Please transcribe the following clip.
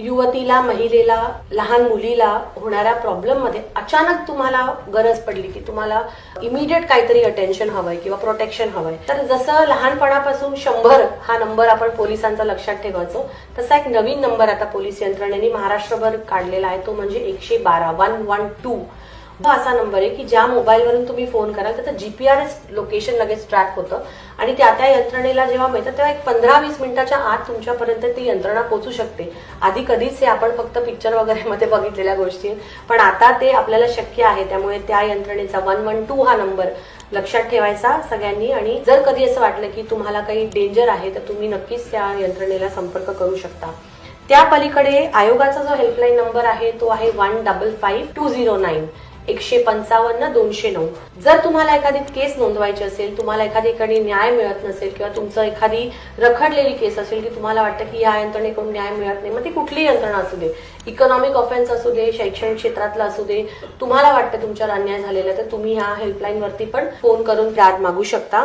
युवतीला महिलेला लहान मुलीला होणाऱ्या प्रॉब्लेममध्ये अचानक तुम्हाला गरज पडली की तुम्हाला इमिडिएट काहीतरी अटेन्शन हवंय किंवा प्रोटेक्शन हवंय. तर जसं लहानपणापासून शंभर हा नंबर आपण पोलिसांचा लक्षात ठेवायचो तसा एक नवीन नंबर आता पोलीस यंत्रणेने महाराष्ट्रभर काढलेला आहे. तो म्हणजे एकशे बारा वन वन टू असा नंबर आहे की ज्या मोबाईलवरून तुम्ही फोन कराल त्याचं जीपीआरएस लोकेशन लगेच ट्रॅक होतं. आणि त्या त्या यंत्रणेला जेव्हा मिळतं तेव्हा एक पंधरा वीस मिनिटाच्या आत तुमच्यापर्यंत ती यंत्रणा पोचू शकते. आधी कधीच हे आपण फक्त पिक्चर वगैरे मध्ये बघितलेल्या गोष्टी पण आता ते आपल्याला शक्य आहे त्यामुळे त्या यंत्रणेचा वन वन टू हा नंबर लक्षात ठेवायचा सगळ्यांनी. आणि जर कधी असं वाटलं की तुम्हाला काही डेंजर आहे तर तुम्ही नक्कीच त्या यंत्रणेला संपर्क करू शकता. त्या पलीकडे आयोगाचा जो हेल्पलाईन नंबर आहे तो आहे one double five two zero nine एकशे पंचावन्न दोनशे नऊ. जर तुम्हाला एखादी केस नोंदवायची असेल तुम्हाला एखादी न्याय मिळत नसेल किंवा तुमचं एखादी रखडलेली केस असेल की तुम्हाला वाटतं की या यंत्रणेकडून न्याय मिळत नाही मग ती कुठली यंत्रणा असू दे. इकॉनॉमिक ऑफेन्स असू दे शैक्षणिक क्षेत्रातलं असू दे तुम्हाला वाटतं तुमच्यावर अन्याय झालेला तर तुम्ही ह्या हेल्पलाईन वरती पण फोन करून दाद मागू शकता.